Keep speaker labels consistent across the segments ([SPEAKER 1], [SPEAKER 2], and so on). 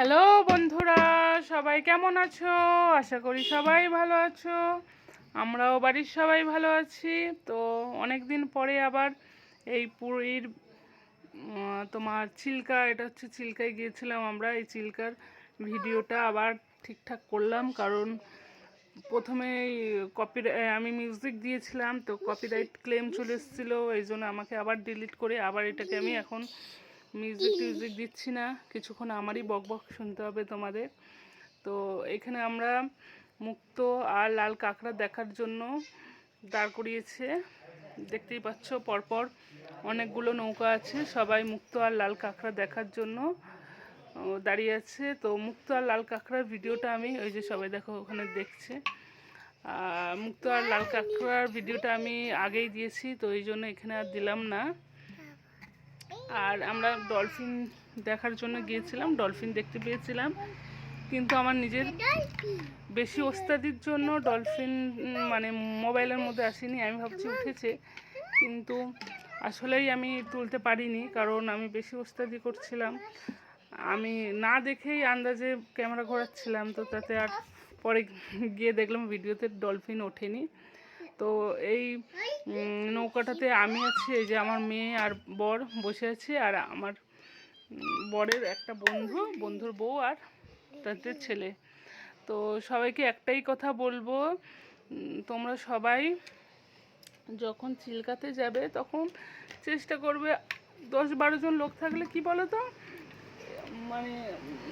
[SPEAKER 1] Hello বন্ধুরা, সবাই কেমন আছো? আশা করি সবাই ভালো আছো। আমরাও বাড়ির সবাই ভালো আছি। তো অনেক দিন পরে আবার এই পুরীর তোমার চিল্কা, এটা হচ্ছে চিল্কায় গিয়েছিলাম আমরা, এই চিল্কার ভিডিওটা আবার ঠিকঠাক করলাম কারণ প্রথমে কপি আমি মিউজিক দিয়েছিলাম, তো কপিরাইট ক্লেম চলে এসেছিল, এই জন্য আমাকে আবার ডিলিট করে আবার এটাকে আমি এখন মিউজিক টিউজিক দিচ্ছি না কিছুক্ষণ আমারই বক বক শুনতে হবে তোমাদের। তো এখানে আমরা মুক্ত আর লাল কাঁকড়া দেখার জন্য দাঁড় করিয়েছে। দেখতেই পাচ্ছ পরপর অনেকগুলো নৌকা আছে সবাই মুক্ত আর লাল কাঁকড়া দেখার জন্য দাঁড়িয়ে আছে। তো মুক্ত আর লাল কাঁকড়ার ভিডিওটা আমি ওই যে সবাই দেখো ওখানে দেখছে। আর মুক্ত আর লাল কাঁকড়ার ভিডিওটা আমি আগেই দিয়েছি তো এই জন্য এখানে আর দিলাম না। আর আমরা ডলফিন দেখার জন্য গিয়েছিলাম, ডলফিন দেখতে পেয়েছিলাম। কিন্তু আমার নিজের বেশি ওস্তাদির জন্য ডলফিন মানে মোবাইলের মধ্যে আসেনি, আমি ভাবছি উঠেছে। কিন্তু আসলেই আমি তুলতে পারিনি, কারণ আমি বেশি ওস্তাদি করছিলাম। আমি না দেখেই আন্দাজে ক্যামেরা ঘোরাচ্ছিলাম, তো তাতে আর পরে গিয়ে দেখলাম ভিডিওতে ডলফিন ওঠেনি। তো এই নৌকাটাতে আমি আছি, এই যে আমার মেয়ে আর বর বসে আছে, আর আমার বরের একটা বন্ধু, বন্ধুর বউ আর তাদের ছেলে। তো সবাইকে একটাই কথা বলব তোমরা সবাই যখন চিল্কাতে যাবে তখন চেষ্টা করবে, দশ বারো জন লোক থাকলে কি বলো তো মানে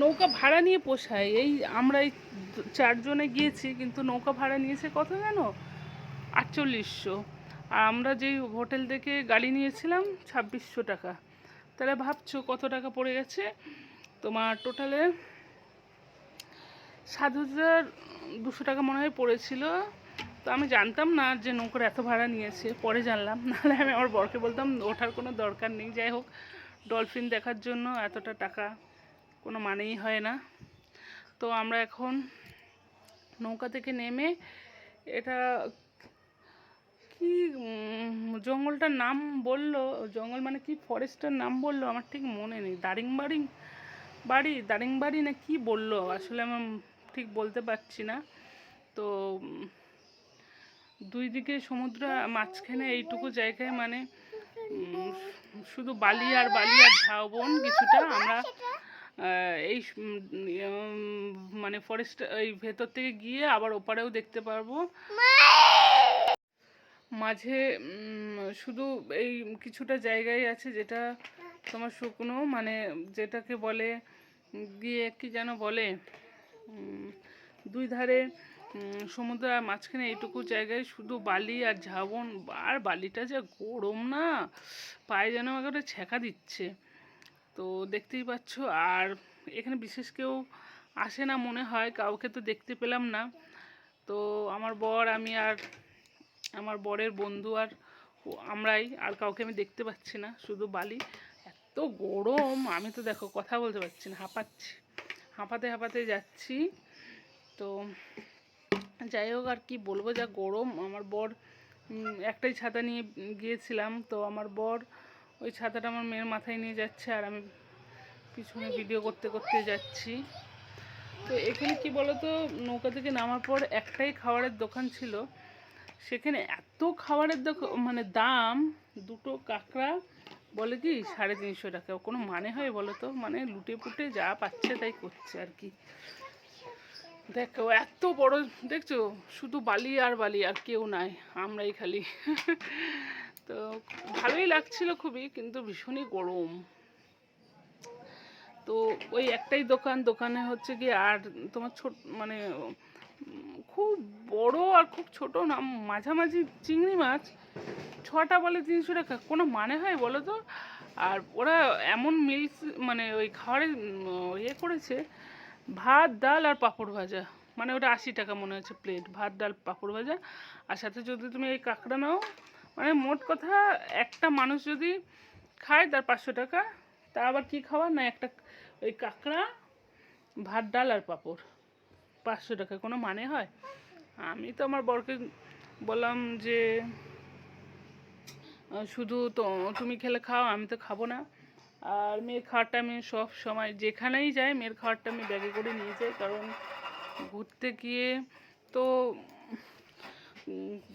[SPEAKER 1] নৌকা ভাড়া নিয়ে পোষায়, এই আমরা এই চারজনে গিয়েছি, কিন্তু নৌকা ভাড়া নিয়েছে কত জানো? আটচল্লিশশো। আর আমরা যেই হোটেল থেকে গাড়ি নিয়েছিলাম, ছাব্বিশশো টাকা। তাহলে ভাবছ কত টাকা পড়ে গেছে? তোমার টোটালে সাত হাজার দুশো টাকা মনে হয় পড়েছিল। তো আমি জানতাম না যে নৌকার এত ভাড়া নিয়েছে, পরে জানলাম। নাহলে আমি আমার বরকে বলতাম, ওঠার কোনো দরকার নেই। যাই হোক ডলফিন দেখার জন্য এতটা টাকা কোনো মানেই হয় না। তো আমরা এখন নৌকা থেকে নেমে এটা কি জঙ্গলটার নাম বলল, জঙ্গল মানে কি, ফরেস্টের নাম বলল, আমার ঠিক মনে নেই। দারিংবাড়ি বাড়ি, দারিংবাড়ি না কি বলল, আসলে আমার ঠিক বলতে পারছি না। তো, দুই দিকে সমুদ্র, মাঝখানে এইটুকু জায়গায় মানে শুধু বালি আর বালি আর ঝাউবন কিছুটা, আমরা এই মানে ফরেস্ট, এই ভেতর থেকে গিয়ে আবার ওপারেও দেখতে পারব। মাঝে শুধু এই কিছুটা জায়গায় আছে যেটা তোমার শুকনো মানে যেটাকে বলে, গিয়ে কি যেন বলে দুই ধারে সমুদ্র আর মাঝখানে এইটুকু জায়গায় শুধু বালি আর ঝাবন, আর বালিটা যে গরম না, পায়ে যেন একেবারে ছ্যাঁকা দিচ্ছে। তো দেখতেই পাচ্ছ, আর এখানে বিশেষ কেউ আসে না মনে হয়, কাউকে তো দেখতে পেলাম না। তো আমার বর, আমি আর আমার বরের বন্ধু আর আমরাই, আর কাউকে আমি দেখতে পাচ্ছি না, শুধু বালি। এত গরম, আমি তো দেখো কথা বলতে পারছি না, হাঁপাচ্ছি। হাঁপাতে হাঁপাতে যাচ্ছি। তো যাই হোক, আর কি বলব, যা গরম, আমার বর একটাই ছাতা নিয়ে গিয়েছিলাম। তো আমার বর ওই ছাতাটা আমার মেয়ের মাথায় নিয়ে যাচ্ছে, আর আমি পিছনে ভিডিও করতে করতে যাচ্ছি। তো এখানে কি বলতো, নৌকা থেকে নামার পর একটাই খাবারের দোকান ছিল। সেখানে এত খাবারের দোকান মানে দাম, দুটো কাঁকড়া, বলে কি, সাড়ে তিনশো টাকা। কোনো মানে হয় বলো তো? মানে লুটে পুটে যা পাচ্ছে তাই করছে আর কি। দেখো, এত বড়, দেখছ? শুধু বালি আর বালি, আর কেউ নাই, আমরাই খালি। তো ভালোই লাগছিল খুবই, কিন্তু ভীষণই গরম। তো ওই একটাই দোকান, দোকানে হচ্ছে কি আর তোমার ছোট মানে খুব বড় আর খুব ছোট না, মাঝামাঝি চিংড়ি মাছ, ছটা বলে তিনশো টাকা। কোনো মানে হয় বলো তো? আর ওরা এমন মিলস মানে ওই খাবারের ইয়ে করেছে, ভাত, ডাল আর পাঁপড় ভাজা। মানে ওটা আশি টাকা মনে হচ্ছে প্লেট ভাত, ডাল, পাঁপড় ভাজা। আর সাথে যদি তুমি এই কাঁকড়া নাও মানে মোট কথা একটা মানুষ যদি খায় তার পাঁচশো টাকা, তা আবার কি খাওয়া না একটা ওই কাঁকড়া, ভাত, ডাল আর পাঁপড়। পাঁচশো টাকা, কোনো মানে হয়? আমি তো আমার বরকে বললাম যে শুধু তো তুমি খেলে খাও, আমি তো খাব না। আর মেয়ের খাবারটা আমি সব সময় যেখানেই যাই, মেয়ের খাবারটা আমি ব্যাগে করে নিয়ে যাই। কারণ ঘুরতে গিয়ে তো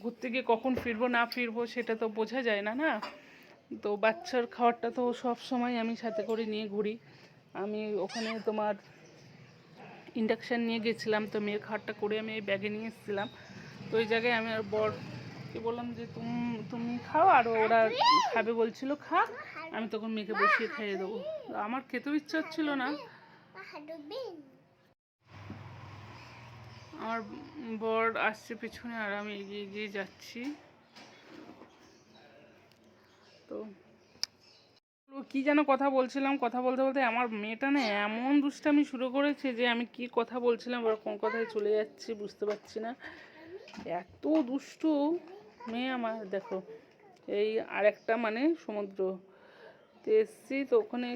[SPEAKER 1] ঘুরতে গিয়ে কখন ফিরবো, না ফিরবো, সেটা তো বোঝা যায় না না? তো বাচ্চার খাবারটা তো সব সময় আমি সাথে করে নিয়ে ঘুরি। আমি ওখানে তোমার ইন্ডাকশান নিয়ে গেছিলাম তো মেয়ের খাটটা করে আমি এই ব্যাগে নিয়ে এসেছিলাম। তো ওই জায়গায় আমি আর বর বরকে বললাম যে, তুমি তুমি খাও আর ওরা খাবে বলছিল, খা, আমি তখন মেয়েকে বসিয়ে খাইয়ে দেবো। আমার খেতেও ইচ্ছা হচ্ছিল না। আমার বর আসছে পিছনে আর আমি এগিয়ে এগিয়ে যাচ্ছি। তো ও কি যেন কথা বলছিলাম, কথা বলতে বলতে আমার মেয়েটা না এমন দুষ্টামি শুরু করেছে যে আমি কি কথা বলছিলাম আর কোন কথায় চলে যাচ্ছি বুঝতে পারছি না। এত দুষ্টু মেয়ে আমার, দেখো, এই আরেকটা মানে সমুদ্র। তো এসছি তো ওখানে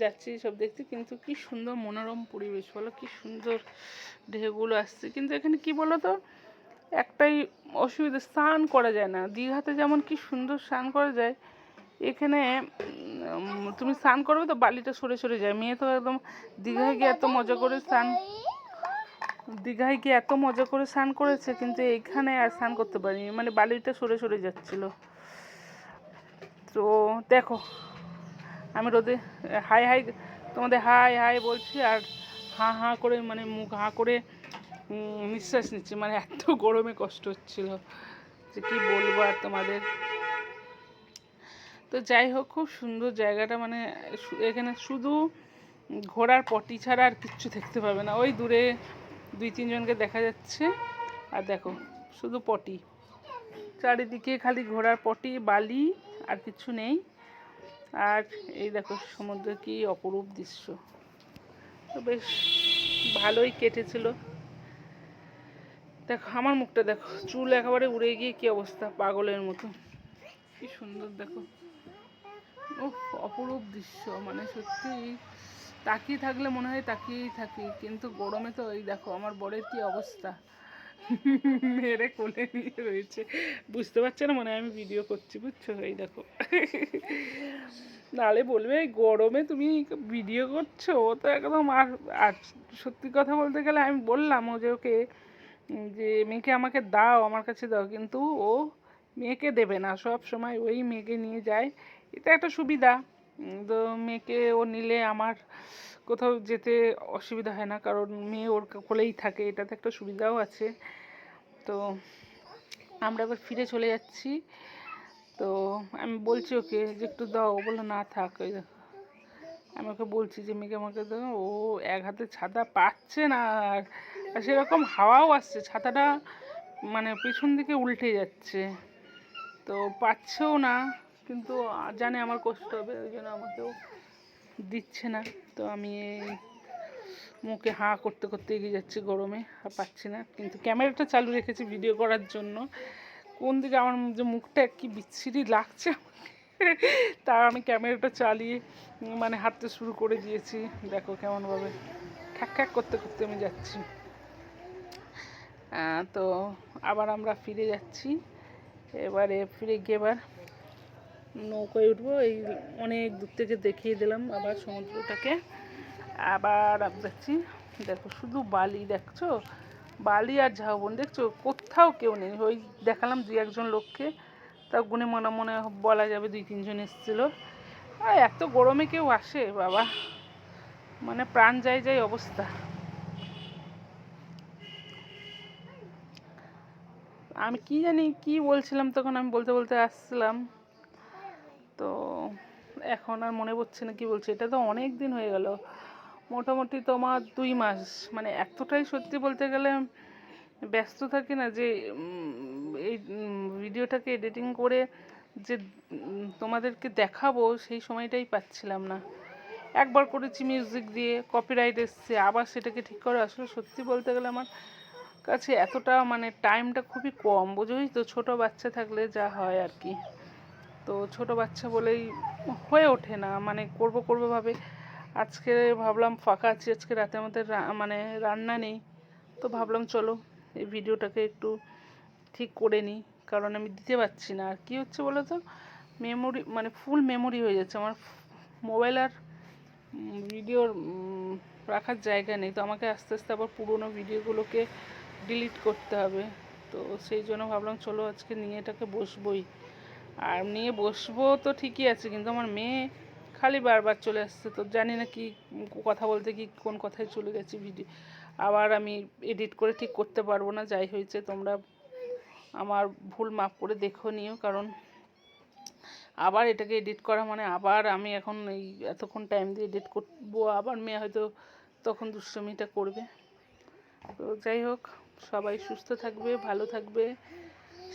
[SPEAKER 1] যাচ্ছি সব দেখতে, কিন্তু কি সুন্দর মনোরম পরিবেশ, বলো কি সুন্দর ঢেউগুলো আসছে। কিন্তু এখানে কি বলো তো একটাই অসুবিধা, স্নান করা যায় না। দীঘাতে যেমন কি সুন্দর স্নান করা যায়, এখানে তুমি স্নান করবে তো বালিটা সরে সরে যায়। মেয়ে তো একদম দীঘায় গিয়ে এত মজা করে স্নান, দীঘায় গিয়ে এত মজা করে স্নান করেছে, কিন্তু এইখানে আর স্নান করতে পারিনি। মানে বালিটা সরে সরে যাচ্ছিল। তো দেখো, আমি রোদে, হাই হাই তোমাদের হাই হাই বলছি আর হাঁ হাঁ করে মানে মুখ হাঁ করে নিঃশ্বাস নিচ্ছি। মানে এত গরমে কষ্ট হচ্ছিল যে কি বলব আর তোমাদের। তো যাই হোক, খুব সুন্দর জায়গাটা। মানে এখানে শুধু ঘোড়ার পটি ছাড়া আর কিচ্ছু দেখতে পাবে না। ওই দূরে দুই তিনজনকে দেখা যাচ্ছে। আর দেখো, শুধু পটি। চারিদিকে খালি ঘোড়ার পটি, বালি, আর কিছু নেই। আর এই দেখো, সমুদ্রের কি অপরূপ দৃশ্য। তো বেশ ভালোই কেটেছিল। দেখো, আমার মুখটা দেখো, চুল একেবারে উড়ে গিয়ে কি অবস্থা, পাগলের মতো। কি সুন্দর, দেখো। ও অপরূপ দৃশ্য মানে সত্যি তাকিয়ে থাকলে মনে হয় তাকিয়েই থাকি, কিন্তু গরমে তো এই দেখো, আমার বরের কি অবস্থা। মেরে কোলে নিয়ে রয়েছে। বুঝতে পারছে না, মনে হয় আমি ভিডিও করছি, বুঝছ? এই দেখো। নালে বলবে, এই গরমে তুমি ভিডিও করছ? ও তো একদম, আর আর সত্যি কথা বলতে গেলে আমি বললাম ও যে ওকে যে মেয়েকে আমাকে দাও, আমার কাছে দাও, কিন্তু ও মেয়েকে দেবে না। সব সময় ওই মেয়েকে নিয়ে যায়। এটা একটা সুবিধা। তো মেয়েকে ও নিলে আমার কোথাও যেতে অসুবিধা হয় না, কারণ মেয়ে ওর কোলেই থাকে। এটাতে একটা সুবিধাও আছে। তো আমরা এবার ফিরে চলে যাচ্ছি। তো আমি বলছি ওকে যে, একটু দাও। ও বলল, না, থাক। ওই আমি ওকে বলছি যে, মেয়েকে আমাকে দাও। ও এক হাতে ছাতা পাচ্ছে না আর আর সেরকম হাওয়াও আসছে, ছাতাটা মানে পেছন দিকে উল্টে যাচ্ছে। তো পাচ্ছেও না, কিন্তু জানে আমার কষ্ট হবে, ওই জন্য আমাকেও দিচ্ছে না। তো আমি এই মুখে হাঁ করতে করতে এগিয়ে যাচ্ছি গরমে, আর পাচ্ছি না। কিন্তু ক্যামেরাটা চালু রেখেছি ভিডিও করার জন্য। কোন দিকে আমার যে মুখটা কি বিচ্ছিরি লাগছে তা আমি ক্যামেরাটা চালিয়ে মানে হাঁটতে শুরু করে দিয়েছি। দেখো কেমনভাবে খ্যাক খ্যাক করতে করতে আমি যাচ্ছি। তো আবার আমরা ফিরে যাচ্ছি। এবারে ফিরে গিয়ে এবার নৌকায় উঠবো। এই অনেক দূর থেকে দেখিয়ে দিলাম আবার সমুদ্রটাকে। আবার যাচ্ছি। দেখো, শুধু বালি, দেখছ? বালি আর ঝাউবন দেখছ? কোথাও কেউ নেই। ওই দেখালাম দুই একজন লোককে। তা গুনে মনে মনে বলা যাবে দুই তিনজন এসেছিল। আর এত গরমে কেউ আসে, বাবা। মানে প্রাণ যায় যায় অবস্থা। আমি কি জানি কি বলছিলাম তখন আমি বলতে বলতে আসছিলাম। তো এখন আর মনে পড়ছে না কি বলছি, এটা তো অনেক দিন হয়ে গেল। মোটামুটি তোমার দুই মাস মানে এতটাই সত্যি বলতে গেলে ব্যস্ত থাকি না যে এই ভিডিওটাকে এডিটিং করে যে তোমাদেরকে দেখাবো সেই সময়টাই পাচ্ছিলাম না। একবার করেছি মিউজিক দিয়ে কপিরাইট এসছে, আবার সেটাকে ঠিক করে। আসলে সত্যি বলতে গেলে আমার কাছে এতটা মানে টাইমটা খুবই কম বোঝোই তো? ছোট বাচ্চা থাকলে যা হয় আর কি। তো ছোট বাচ্চা বলেই হয়ে ওঠে না মানে করব করব ভাবে। আজকে ভাবলাম ফাঁকা আছি, আজকে রাতে আমাদের মানে রান্না নেই। তো ভাবলাম চলো, এই ভিডিওটাকে একটু ঠিক করে নিই, কারণ আমি দিতে পারছি না। আর কি হচ্ছে বলো তো মেমোরি মানে ফুল মেমোরি হয়ে যাচ্ছে। আমার মোবাইল আর ভিডিওর রাখার জায়গা নেই। তো আমাকে আস্তে আস্তে আবার পুরোনো ভিডিওগুলোকে ডিলিট করতে হবে। তো সেই জন্য ভাবলাম, চলো আজকে নিয়ে এটাকে বসবোই। আর নিয়ে বসবো তো ঠিকই আছে, কিন্তু আমার মেয়ে খালি বারবার চলে আসছে, তো জানি না কি কথা বলতে, কি কোন কথায় চলে গেছি ভিডিও আবার আমি এডিট করে ঠিক করতে পারব না, যাই হয়েছে তোমরা আমার ভুল মাপ করে দেখো নিও, কারণ আবার এটাকে এডিট করা মানে আবার আমি এখন এই এতক্ষণ টাইম দিয়ে এডিট করব, আবার মেয়ে হয়তো তখন দুষ্টমিটা করবে। তো যাই হোক সবাই সুস্থ থাকবে, ভালো থাকবে,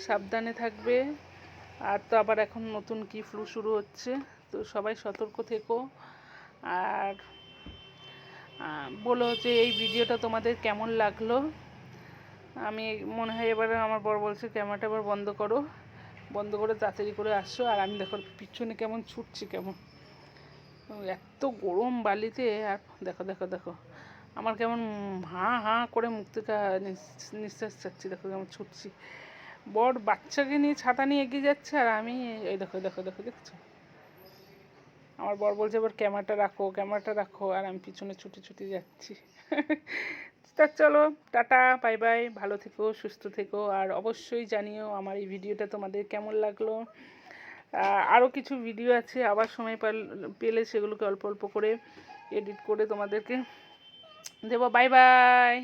[SPEAKER 1] সাবধানে থাকবে। আর তো আবার এখন নতুন কি ফ্লু শুরু হচ্ছে, তো সবাই সতর্ক থেকো। আর বলো যে এই ভিডিওটা তোমাদের কেমন লাগল? আমি মনে হয় এবারে আমার বর বলছে ক্যামেরাটা এবার বন্ধ করো। বন্ধ করে তাড়াতাড়ি করে আসো। আর আমি দেখো পিছনে কেমন ছুটছি কেমন। এত গরম বালিতে। আর দেখো দেখো দেখো। আমার কেমন হাঁ হাঁ করে থেকে নিঃশ্বাস চাচ্ছি দেখো কেমন ছুটছি। বর বাচ্চাকে নিয়ে ছাতা নিয়ে এগিয়ে যাচ্ছে আর আমি এই দেখো দেখো দেখো, দেখছ? আমার বর বলছে, এবার ক্যামেরাটা রাখো ক্যামেরাটা রাখো। আর আমি পিছনে ছুটে ছুটে যাচ্ছি। তা চলো, টাটা, বাই বাই। ভালো থেকো, সুস্থ থেকো। আর অবশ্যই জানিও আমার এই ভিডিওটা তোমাদের কেমন লাগল। আরও কিছু ভিডিও আছে, আবার সময় পেলে সেগুলোকে অল্প অল্প করে এডিট করে তোমাদেরকে দেবো বাই বাই